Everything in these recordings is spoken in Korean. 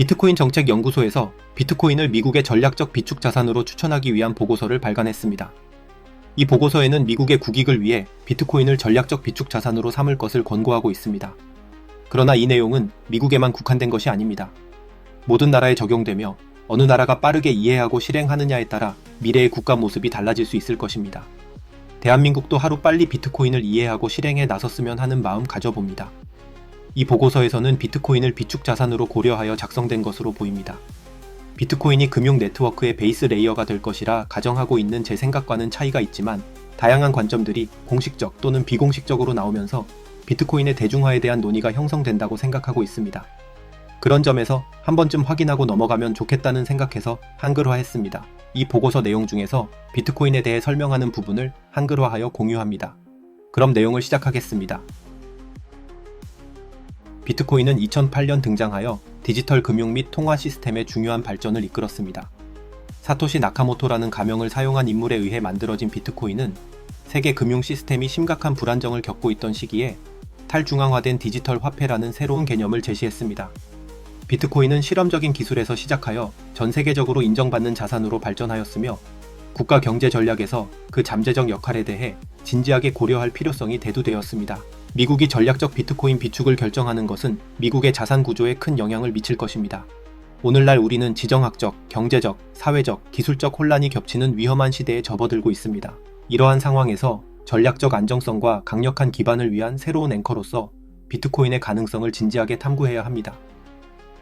비트코인 정책 연구소에서 비트코인을 미국의 전략적 비축 자산으로 추천하기 위한 보고서를 발간했습니다. 이 보고서에는 미국의 국익을 위해 비트코인을 전략적 비축 자산으로 삼을 것을 권고하고 있습니다. 그러나 이 내용은 미국에만 국한된 것이 아닙니다. 모든 나라에 적용되며 어느 나라가 빠르게 이해하고 실행하느냐에 따라 미래의 국가 모습이 달라질 수 있을 것입니다. 대한민국도 하루 빨리 비트코인을 이해하고 실행에 나섰으면 하는 마음 가져봅니다. 이 보고서에서는 비트코인을 비축 자산으로 고려하여 작성된 것으로 보입니다. 비트코인이 금융 네트워크의 베이스 레이어가 될 것이라 가정하고 있는 제 생각과는 차이가 있지만 다양한 관점들이 공식적 또는 비공식적으로 나오면서 비트코인의 대중화에 대한 논의가 형성된다고 생각하고 있습니다. 그런 점에서 한 번쯤 확인하고 넘어가면 좋겠다는 생각해서 한글화했습니다. 이 보고서 내용 중에서 비트코인에 대해 설명하는 부분을 한글화하여 공유합니다. 그럼 내용을 시작하겠습니다. 비트코인은 2008년 등장하여 디지털 금융 및 통화 시스템의 중요한 발전을 이끌었습니다. 사토시 나카모토라는 가명을 사용한 인물에 의해 만들어진 비트코인은 세계 금융 시스템이 심각한 불안정을 겪고 있던 시기에 탈중앙화된 디지털 화폐라는 새로운 개념을 제시했습니다. 비트코인은 실험적인 기술에서 시작하여 전 세계적으로 인정받는 자산으로 발전하였으며 국가 경제 전략에서 그 잠재적 역할에 대해 진지하게 고려할 필요성이 대두되었습니다. 미국이 전략적 비트코인 비축을 결정하는 것은 미국의 자산 구조에 큰 영향을 미칠 것입니다. 오늘날 우리는 지정학적, 경제적, 사회적, 기술적 혼란이 겹치는 위험한 시대에 접어들고 있습니다. 이러한 상황에서 전략적 안정성과 강력한 기반을 위한 새로운 앵커로서 비트코인의 가능성을 진지하게 탐구해야 합니다.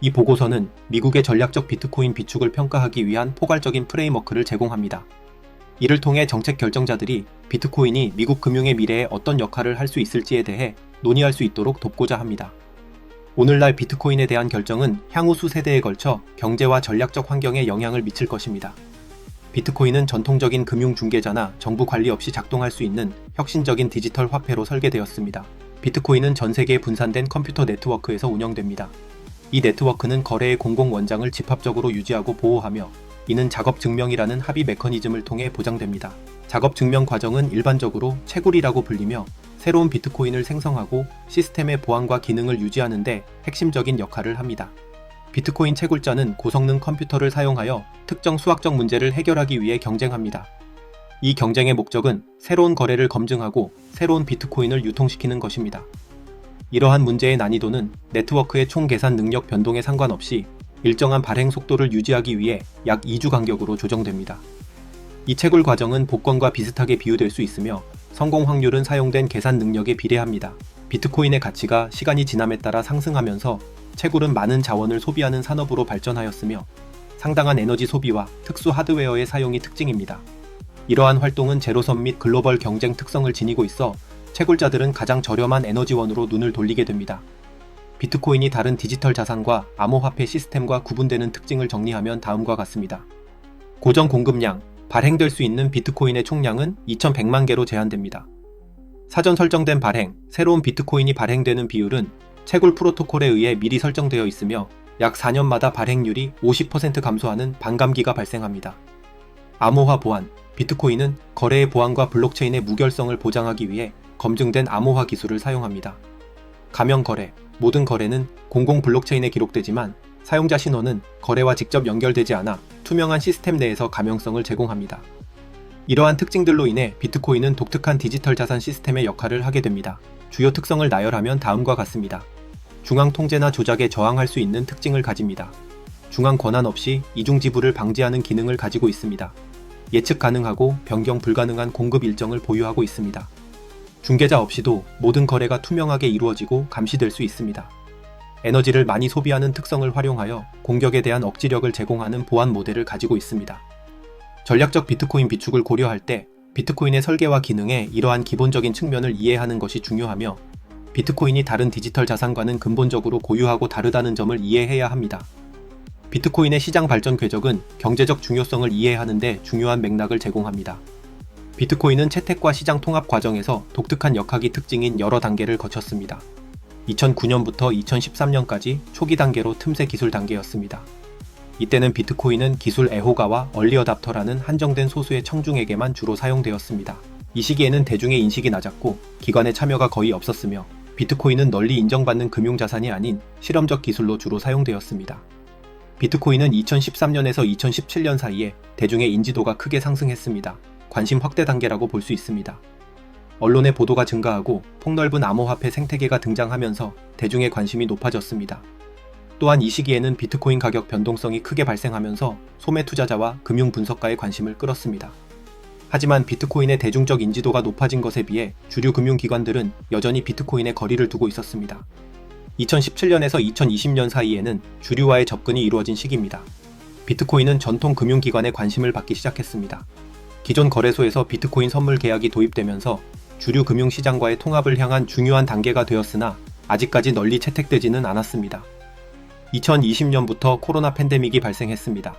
이 보고서는 미국의 전략적 비트코인 비축을 평가하기 위한 포괄적인 프레임워크를 제공합니다. 이를 통해 정책 결정자들이 비트코인이 미국 금융의 미래에 어떤 역할을 할 수 있을지에 대해 논의할 수 있도록 돕고자 합니다. 오늘날 비트코인에 대한 결정은 향후 수세대에 걸쳐 경제와 전략적 환경에 영향을 미칠 것입니다. 비트코인은 전통적인 금융 중개자나 정부 관리 없이 작동할 수 있는 혁신적인 디지털 화폐로 설계되었습니다. 비트코인은 전 세계에 분산된 컴퓨터 네트워크에서 운영됩니다. 이 네트워크는 거래의 공공 원장을 집합적으로 유지하고 보호하며 이는 작업 증명이라는 합의 메커니즘을 통해 보장됩니다. 작업 증명 과정은 일반적으로 채굴이라고 불리며 새로운 비트코인을 생성하고 시스템의 보안과 기능을 유지하는 데 핵심적인 역할을 합니다. 비트코인 채굴자는 고성능 컴퓨터를 사용하여 특정 수학적 문제를 해결하기 위해 경쟁합니다. 이 경쟁의 목적은 새로운 거래를 검증하고 새로운 비트코인을 유통시키는 것입니다. 이러한 문제의 난이도는 네트워크의 총 계산 능력 변동에 상관없이 일정한 발행 속도를 유지하기 위해 약 2주 간격으로 조정됩니다. 이 채굴 과정은 복권과 비슷하게 비유될 수 있으며 성공 확률은 사용된 계산 능력에 비례합니다. 비트코인의 가치가 시간이 지남에 따라 상승하면서 채굴은 많은 자원을 소비하는 산업으로 발전하였으며 상당한 에너지 소비와 특수 하드웨어의 사용이 특징입니다. 이러한 활동은 제로섬 및 글로벌 경쟁 특성을 지니고 있어 채굴자들은 가장 저렴한 에너지원으로 눈을 돌리게 됩니다. 비트코인이 다른 디지털 자산과 암호화폐 시스템과 구분되는 특징을 정리하면 다음과 같습니다. 고정 공급량, 발행될 수 있는 비트코인의 총량은 2100만 개로 제한됩니다. 사전 설정된 발행, 새로운 비트코인이 발행되는 비율은 채굴 프로토콜에 의해 미리 설정되어 있으며 약 4년마다 발행률이 50% 감소하는 반감기가 발생합니다. 암호화 보안, 비트코인은 거래의 보안과 블록체인의 무결성을 보장하기 위해 검증된 암호화 기술을 사용합니다. 가명 거래, 모든 거래는 공공 블록체인에 기록되지만 사용자 신원은 거래와 직접 연결되지 않아 투명한 시스템 내에서 가명성을 제공합니다. 이러한 특징들로 인해 비트코인은 독특한 디지털 자산 시스템의 역할을 하게 됩니다. 주요 특성을 나열하면 다음과 같습니다. 중앙 통제나 조작에 저항할 수 있는 특징을 가집니다. 중앙 권한 없이 이중 지불을 방지하는 기능을 가지고 있습니다. 예측 가능하고 변경 불가능한 공급 일정을 보유하고 있습니다. 중개자 없이도 모든 거래가 투명하게 이루어지고 감시될 수 있습니다. 에너지를 많이 소비하는 특성을 활용하여 공격에 대한 억지력을 제공하는 보안 모델을 가지고 있습니다. 전략적 비트코인 비축을 고려할 때 비트코인의 설계와 기능에 이러한 기본적인 측면을 이해하는 것이 중요하며 비트코인이 다른 디지털 자산과는 근본적으로 고유하고 다르다는 점을 이해해야 합니다. 비트코인의 시장 발전 궤적은 경제적 중요성을 이해하는 데 중요한 맥락을 제공합니다. 비트코인은 채택과 시장 통합 과정에서 독특한 역학이 특징인 여러 단계를 거쳤습니다. 2009년부터 2013년까지 초기 단계로 틈새 기술 단계였습니다. 이때는 비트코인은 기술 애호가와 얼리어답터라는 한정된 소수의 청중에게만 주로 사용되었습니다. 이 시기에는 대중의 인식이 낮았고 기관의 참여가 거의 없었으며 비트코인은 널리 인정받는 금융자산이 아닌 실험적 기술로 주로 사용되었습니다. 비트코인은 2013년에서 2017년 사이에 대중의 인지도가 크게 상승했습니다. 관심 확대 단계라고 볼 수 있습니다. 언론의 보도가 증가하고 폭넓은 암호화폐 생태계가 등장하면서 대중의 관심이 높아졌습니다. 또한 이 시기에는 비트코인 가격 변동성이 크게 발생하면서 소매 투자자와 금융 분석가의 관심을 끌었습니다. 하지만 비트코인의 대중적 인지도가 높아진 것에 비해 주류 금융기관들은 여전히 비트코인에 거리를 두고 있었습니다. 2017년에서 2020년 사이에는 주류와의 접근이 이루어진 시기입니다. 비트코인은 전통 금융기관의 관심을 받기 시작했습니다. 기존 거래소에서 비트코인 선물 계약이 도입되면서 주류 금융시장과의 통합을 향한 중요한 단계가 되었으나 아직까지 널리 채택되지는 않았습니다. 2020년부터 코로나 팬데믹이 발생했습니다.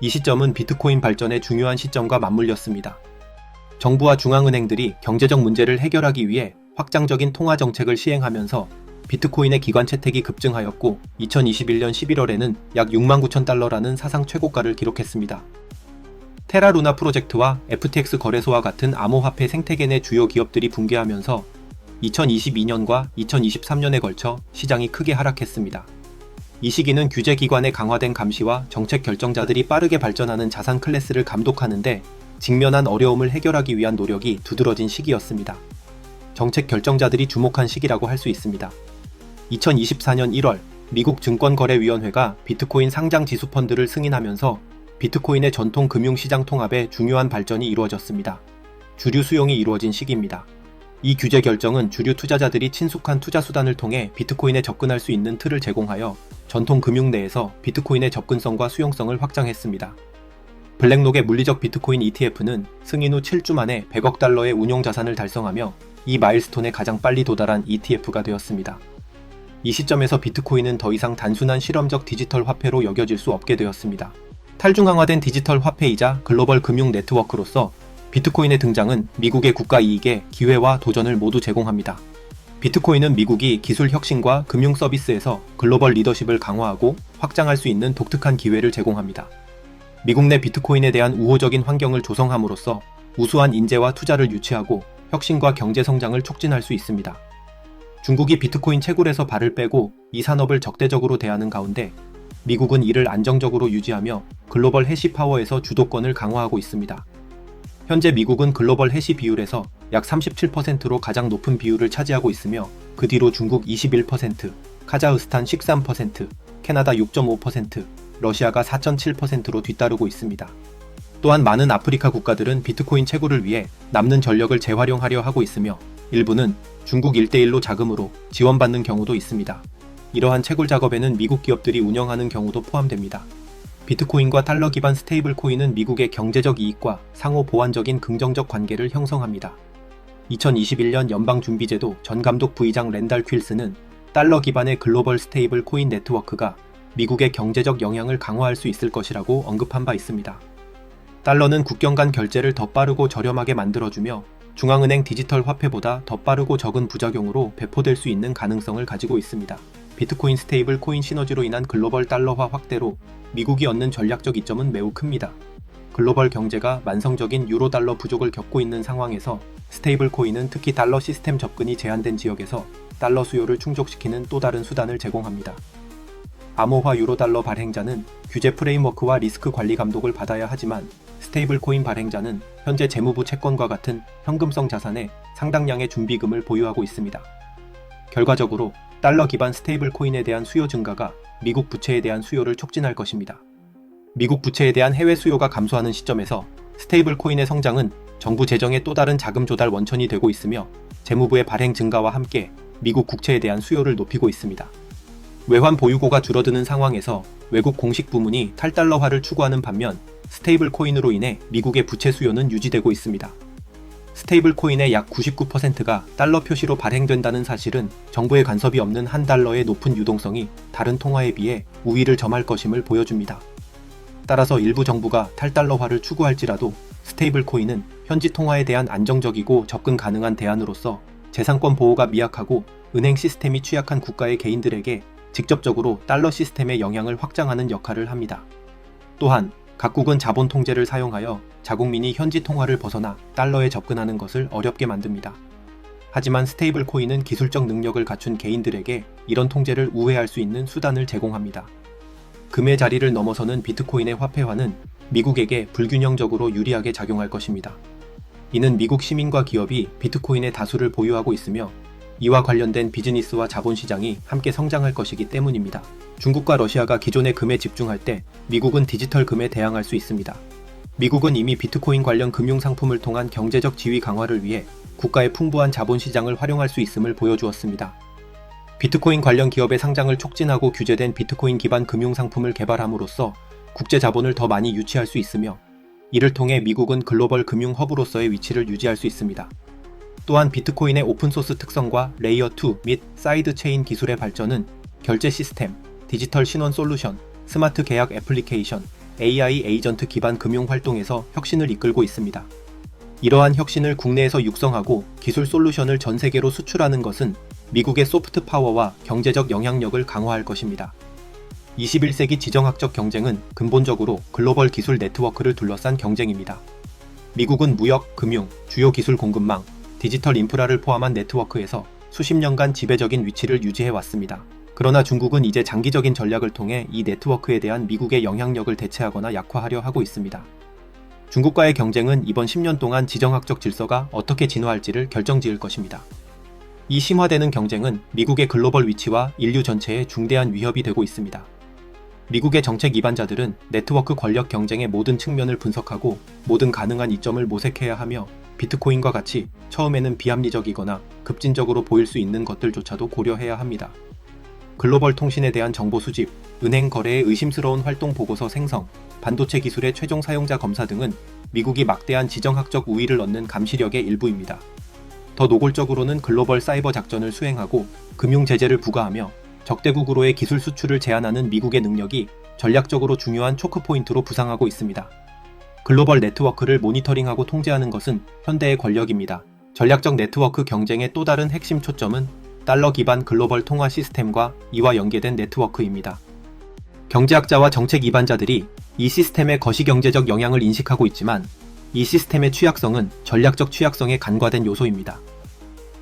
이 시점은 비트코인 발전의 중요한 시점과 맞물렸습니다. 정부와 중앙은행들이 경제적 문제를 해결하기 위해 확장적인 통화 정책을 시행하면서 비트코인의 기관 채택이 급증하였고 2021년 11월에는 약 6만 9천 달러라는 사상 최고가를 기록했습니다. 테라루나 프로젝트와 FTX 거래소와 같은 암호화폐 생태계 내 주요 기업들이 붕괴하면서 2022년과 2023년에 걸쳐 시장이 크게 하락했습니다. 이 시기는 규제기관의 강화된 감시와 정책 결정자들이 빠르게 발전하는 자산 클래스를 감독하는데 직면한 어려움을 해결하기 위한 노력이 두드러진 시기였습니다. 정책 결정자들이 주목한 시기라고 할 수 있습니다. 2024년 1월 미국 증권거래위원회가 비트코인 상장 지수 펀드를 승인하면서 비트코인의 전통 금융시장 통합에 중요한 발전이 이루어졌습니다. 주류 수용이 이루어진 시기입니다. 이 규제 결정은 주류 투자자들이 친숙한 투자 수단을 통해 비트코인에 접근할 수 있는 틀을 제공하여 전통 금융 내에서 비트코인의 접근성과 수용성을 확장했습니다. 블랙록의 물리적 비트코인 ETF는 승인 후 7주 만에 100억 달러의 운용 자산을 달성하며 이 마일스톤에 가장 빨리 도달한 ETF가 되었습니다. 이 시점에서 비트코인은 더 이상 단순한 실험적 디지털 화폐로 여겨질 수 없게 되었습니다. 탈중앙화된 디지털 화폐이자 글로벌 금융 네트워크로서 비트코인의 등장은 미국의 국가 이익에 기회와 도전을 모두 제공합니다. 비트코인은 미국이 기술 혁신과 금융 서비스에서 글로벌 리더십을 강화하고 확장할 수 있는 독특한 기회를 제공합니다. 미국 내 비트코인에 대한 우호적인 환경을 조성함으로써 우수한 인재와 투자를 유치하고 혁신과 경제 성장을 촉진할 수 있습니다. 중국이 비트코인 채굴에서 발을 빼고 이 산업을 적대적으로 대하는 가운데 미국은 이를 안정적으로 유지하며 글로벌 해시 파워에서 주도권을 강화하고 있습니다. 현재 미국은 글로벌 해시 비율에서 약 37%로 가장 높은 비율을 차지하고 있으며 그 뒤로 중국 21%, 카자흐스탄 13%, 캐나다 6.5%, 러시아가 4.7%로 뒤따르고 있습니다. 또한 많은 아프리카 국가들은 비트코인 채굴을 위해 남는 전력을 재활용하려 하고 있으며 일부는 중국 1대1로 자금으로 지원받는 경우도 있습니다. 이러한 채굴 작업에는 미국 기업들이 운영하는 경우도 포함됩니다. 비트코인과 달러 기반 스테이블 코인은 미국의 경제적 이익과 상호 보완적인 긍정적 관계를 형성합니다. 2021년 연방준비제도 전 감독 부의장 랜달 퀼스는 달러 기반의 글로벌 스테이블 코인 네트워크가 미국의 경제적 영향을 강화할 수 있을 것이라고 언급한 바 있습니다. 달러는 국경 간 결제를 더 빠르고 저렴하게 만들어주며 중앙은행 디지털 화폐보다 더 빠르고 적은 부작용으로 배포될 수 있는 가능성을 가지고 있습니다. 비트코인 스테이블 코인 시너지로 인한 글로벌 달러화 확대로 미국이 얻는 전략적 이점은 매우 큽니다. 글로벌 경제가 만성적인 유로 달러 부족을 겪고 있는 상황에서 스테이블 코인은 특히 달러 시스템 접근이 제한된 지역에서 달러 수요를 충족시키는 또 다른 수단을 제공합니다. 암호화 유로 달러 발행자는 규제 프레임워크와 리스크 관리 감독을 받아야 하지만 스테이블 코인 발행자는 현재 재무부 채권과 같은 현금성 자산에 상당량의 준비금을 보유하고 있습니다. 결과적으로 달러 기반 스테이블 코인에 대한 수요 증가가 미국 부채에 대한 수요를 촉진할 것입니다. 미국 부채에 대한 해외 수요가 감소하는 시점에서 스테이블 코인의 성장은 정부 재정의 또 다른 자금 조달 원천이 되고 있으며 재무부의 발행 증가와 함께 미국 국채에 대한 수요를 높이고 있습니다. 외환 보유고가 줄어드는 상황에서 외국 공식 부문이 탈달러화를 추구하는 반면 스테이블 코인으로 인해 미국의 부채 수요는 유지되고 있습니다. 스테이블 코인의 약 99%가 달러 표시로 발행된다는 사실은 정부의 간섭이 없는 한 달러의 높은 유동성이 다른 통화에 비해 우위를 점할 것임을 보여줍니다. 따라서 일부 정부가 탈달러화를 추구할지라도 스테이블 코인은 현지 통화에 대한 안정적이고 접근 가능한 대안으로서 재산권 보호가 미약하고 은행 시스템이 취약한 국가의 개인들에게 직접적으로 달러 시스템의 영향을 확장하는 역할을 합니다. 또한 각국은 자본 통제를 사용하여 자국민이 현지 통화를 벗어나 달러에 접근하는 것을 어렵게 만듭니다. 하지만 스테이블 코인은 기술적 능력을 갖춘 개인들에게 이런 통제를 우회할 수 있는 수단을 제공합니다. 금의 자리를 넘어서는 비트코인의 화폐화는 미국에게 불균형적으로 유리하게 작용할 것입니다. 이는 미국 시민과 기업이 비트코인의 다수를 보유하고 있으며 이와 관련된 비즈니스와 자본시장이 함께 성장할 것이기 때문입니다. 중국과 러시아가 기존의 금에 집중할 때 미국은 디지털 금에 대항할 수 있습니다. 미국은 이미 비트코인 관련 금융 상품을 통한 경제적 지위 강화를 위해 국가의 풍부한 자본시장을 활용할 수 있음을 보여주었습니다. 비트코인 관련 기업의 상장을 촉진하고 규제된 비트코인 기반 금융 상품을 개발함으로써 국제 자본을 더 많이 유치할 수 있으며 이를 통해 미국은 글로벌 금융 허브로서의 위치를 유지할 수 있습니다. 또한 비트코인의 오픈소스 특성과 레이어 2 및 사이드 체인 기술의 발전은 결제 시스템, 디지털 신원 솔루션, 스마트 계약 애플리케이션, AI 에이전트 기반 금융 활동에서 혁신을 이끌고 있습니다. 이러한 혁신을 국내에서 육성하고 기술 솔루션을 전 세계로 수출하는 것은 미국의 소프트 파워와 경제적 영향력을 강화할 것입니다. 21세기 지정학적 경쟁은 근본적으로 글로벌 기술 네트워크를 둘러싼 경쟁입니다. 미국은 무역, 금융, 주요 기술 공급망, 디지털 인프라를 포함한 네트워크에서 수십 년간 지배적인 위치를 유지해 왔습니다. 그러나 중국은 이제 장기적인 전략을 통해 이 네트워크에 대한 미국의 영향력을 대체하거나 약화하려 하고 있습니다. 중국과의 경쟁은 이번 10년 동안 지정학적 질서가 어떻게 진화할지를 결정지을 것입니다. 이 심화되는 경쟁은 미국의 글로벌 위치와 인류 전체에 중대한 위협이 되고 있습니다. 미국의 정책 이반자들은 네트워크 권력 경쟁의 모든 측면을 분석하고 모든 가능한 이점을 모색해야 하며 비트코인과 같이 처음에는 비합리적이거나 급진적으로 보일 수 있는 것들조차도 고려해야 합니다. 글로벌 통신에 대한 정보 수집, 은행 거래의 의심스러운 활동 보고서 생성, 반도체 기술의 최종 사용자 검사 등은 미국이 막대한 지정학적 우위를 얻는 감시력의 일부입니다. 더 노골적으로는 글로벌 사이버 작전을 수행하고 금융 제재를 부과하며 적대국으로의 기술 수출을 제한하는 미국의 능력이 전략적으로 중요한 초크 포인트로 부상하고 있습니다. 글로벌 네트워크를 모니터링하고 통제하는 것은 현대의 권력입니다. 전략적 네트워크 경쟁의 또 다른 핵심 초점은 달러 기반 글로벌 통화 시스템과 이와 연계된 네트워크입니다. 경제학자와 정책 이반자들이 이 시스템의 거시경제적 영향을 인식하고 있지만 이 시스템의 취약성은 전략적 취약성에 간과된 요소입니다.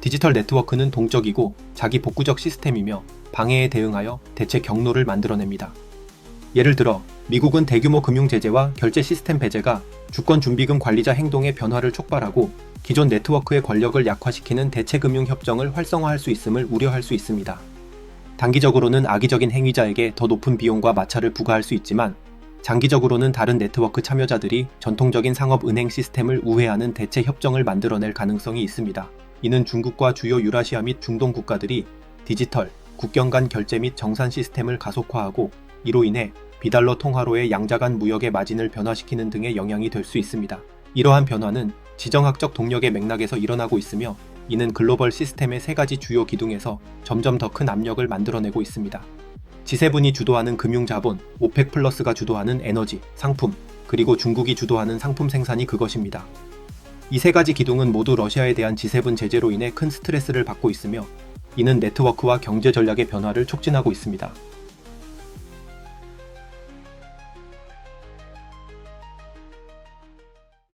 디지털 네트워크는 동적이고 자기 복구적 시스템이며 방해에 대응하여 대체 경로를 만들어냅니다. 예를 들어 미국은 대규모 금융 제재와 결제 시스템 배제가 주권 준비금 관리자 행동의 변화를 촉발하고 기존 네트워크의 권력을 약화시키는 대체 금융 협정을 활성화할 수 있음을 우려할 수 있습니다. 단기적으로는 악의적인 행위자에게 더 높은 비용과 마찰을 부과할 수 있지만 장기적으로는 다른 네트워크 참여자들이 전통적인 상업 은행 시스템을 우회하는 대체 협정을 만들어낼 가능성이 있습니다. 이는 중국과 주요 유라시아 및 중동 국가들이 디지털, 국경 간 결제 및 정산 시스템을 가속화하고 이로 인해 비달러 통화로의 양자 간 무역의 마진을 변화시키는 등의 영향이 될 수 있습니다. 이러한 변화는 지정학적 동력의 맥락에서 일어나고 있으며 이는 글로벌 시스템의 세 가지 주요 기둥에서 점점 더 큰 압력을 만들어내고 있습니다. G7이 주도하는 금융자본, 오펙 플러스가 주도하는 에너지, 상품, 그리고 중국이 주도하는 상품 생산이 그것입니다. 이 세 가지 기둥은 모두 러시아에 대한 G7 제재로 인해 큰 스트레스를 받고 있으며 이는 네트워크와 경제 전략의 변화를 촉진하고 있습니다.